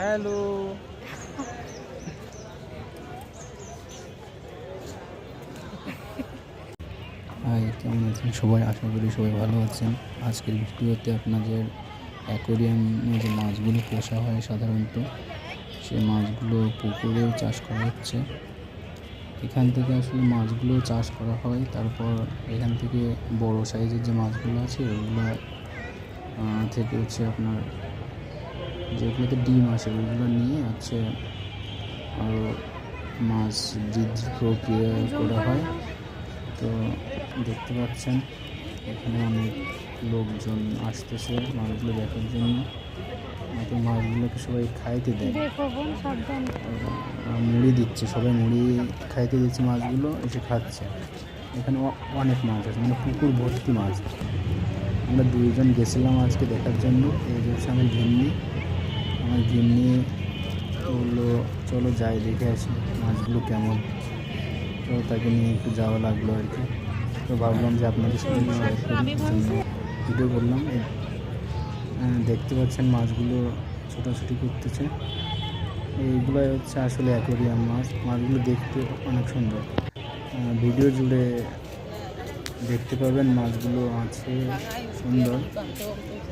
Hello hi কেমন আছেন? সবাই আশা করি সবাই ভালো আছেন। আজকের ভিডিওতে আপনাদের অ্যাকোরিয়ামে যে মাছগুলো পোষা হয় সাধারণত সেই মাছগুলো পুকুরেও চাষ করা হচ্ছে। এখান থেকে আসলে মাছগুলো চাষ করা হয়, তারপর এখান থেকে বড় সাইজের যে মাছগুলো আছে, ওগুলো থেকে হচ্ছে আপনার যেগুলোতে ডিম আসে ওইগুলো নিয়ে হচ্ছে আরও মাছ বৃদ্ধি প্রক্রিয়া করা হয়। তো দেখতে পাচ্ছেন এখানে অনেক লোকজন আসতেছে মাছগুলো দেখার জন্য। তো মাছগুলোকে সবাই খাইতে দেয়। মুড়ি দিচ্ছে সবাই মুড়ি খাইতে দিচ্ছে মাছগুলো এসে খাচ্ছে। এখানে অনেক মাছ আছে মানে পুকুর ভর্তি মাছ। আমরা দুইজন গেছিলাম আজকে দেখার জন্য এই যে হচ্ছে আমার আমার ঘিন্নি বলল চলো যাই দেখে আসি মাছগুলো কেমন। তো তাকে নিয়ে একটু যাওয়া লাগল আর কি। তো ভাবলাম যে আপনাদের সাথে শেয়ার করি। ভিডিও করলাম। দেখতে পাচ্ছেন মাছগুলো ছোটাছুটি করতেছে। এইগুলাই হচ্ছে আসলে অ্যাকোরিয়াম মাছ। মাছগুলো দেখতে অনেক সুন্দর। ভিডিও জুড়ে দেখতে পাবেন মাছগুলো আছে সুন্দর।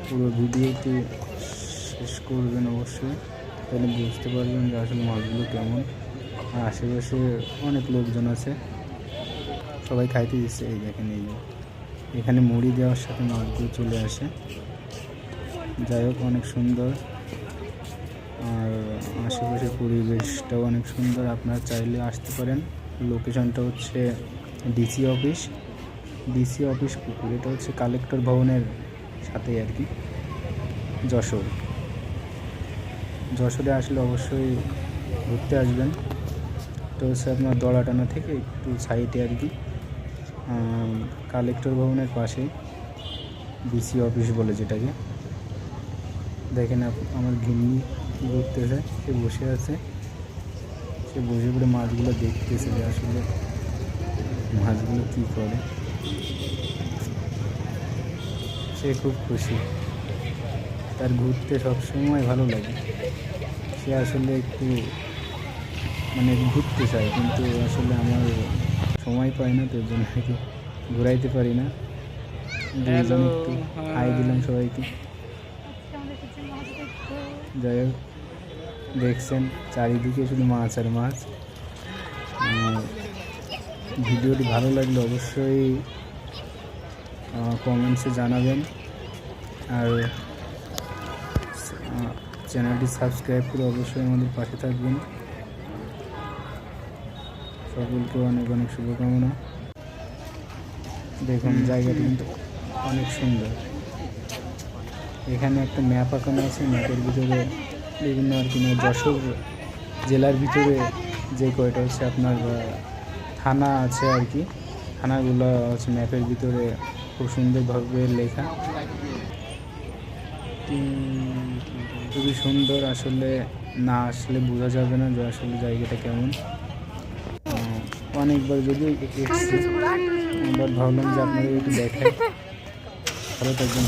পুরো ভিডিওটি শেষ করবেন অবশ্যই। তাহলে বুঝতে পারবেন যে আসলে মাছগুলো কেমন। আর আশেপাশে অনেক লোকজন আছে। সবাই খাইতে দিচ্ছে। এই দেখেন, এই এখানে মুড়ি দেওয়ার সাথে মাছগুলো চলে আসে। যাই হোক, অনেক সুন্দর। আর আশেপাশের পরিবেশটাও অনেক সুন্দর। আপনারা চাইলে আসতে পারেন। লোকেশনটা হচ্ছে ডিসি অফিস ডিসি অফিস পুকুর। এটা হচ্ছে কালেক্টর ভবনের সাথেই আর কি। যশোর। যশোরে আসলে অবশ্যই ঘুরতে আসবেন। তো হচ্ছে আপনার দড়াটানা থেকে একটু সাইডে আর কি কালেক্টর ভবনের পাশে ডিসি অফিস বলে যেটাকে। দেখেন আমার ঘিন্নি কী করতেছে, সে বসে আছে। সে বসে পড়ে মাছগুলো দেখতেছে যে আসলে মাছগুলো কী করে। সে খুব খুশি। তার ঘুরতে সবসময় ভালো লাগে। সে আসলে একটু মানে ঘুরতে চায় কিন্তু আসলে আমার সময় পায় না তো এর জন্য আর কি ঘুরাইতে পারি না। দুইজন একটু। হাই দিলাম সবাইকে। যাই হোক দেখছেন চারিদিকে শুধু মাছ আর মাছ। ভিডিওটি ভালো লাগলে অবশ্যই কমেন্টসে জানাবেন। আর চ্যানেলটি সাবস্ক্রাইব করে অবশ্যই আমাদের পাশে থাকবেন। সকলকে অনেক অনেক শুভকামনা। দেখুন, জায়গাটি কিন্তু অনেক সুন্দর। এখানে একটা ম্যাপ আঁকানো আছে, ম্যাপের ভিতরে বিভিন্ন আর কি মানে যশোর জেলার ভিতরে যে কয়টা হচ্ছে আপনার থানা আছে আর কি, থানাগুলো হচ্ছে ম্যাপের ভিতরে খুব সুন্দরভাবে লেখা। খুবই সুন্দর, আসলে না আসলে বোঝা যাবে না যে আসলে জায়গাটা কেমন। অনেকবার যদি এসেছি ভাবলাম যে আপনাদের একটু দেখাই। ভালো থাকবেন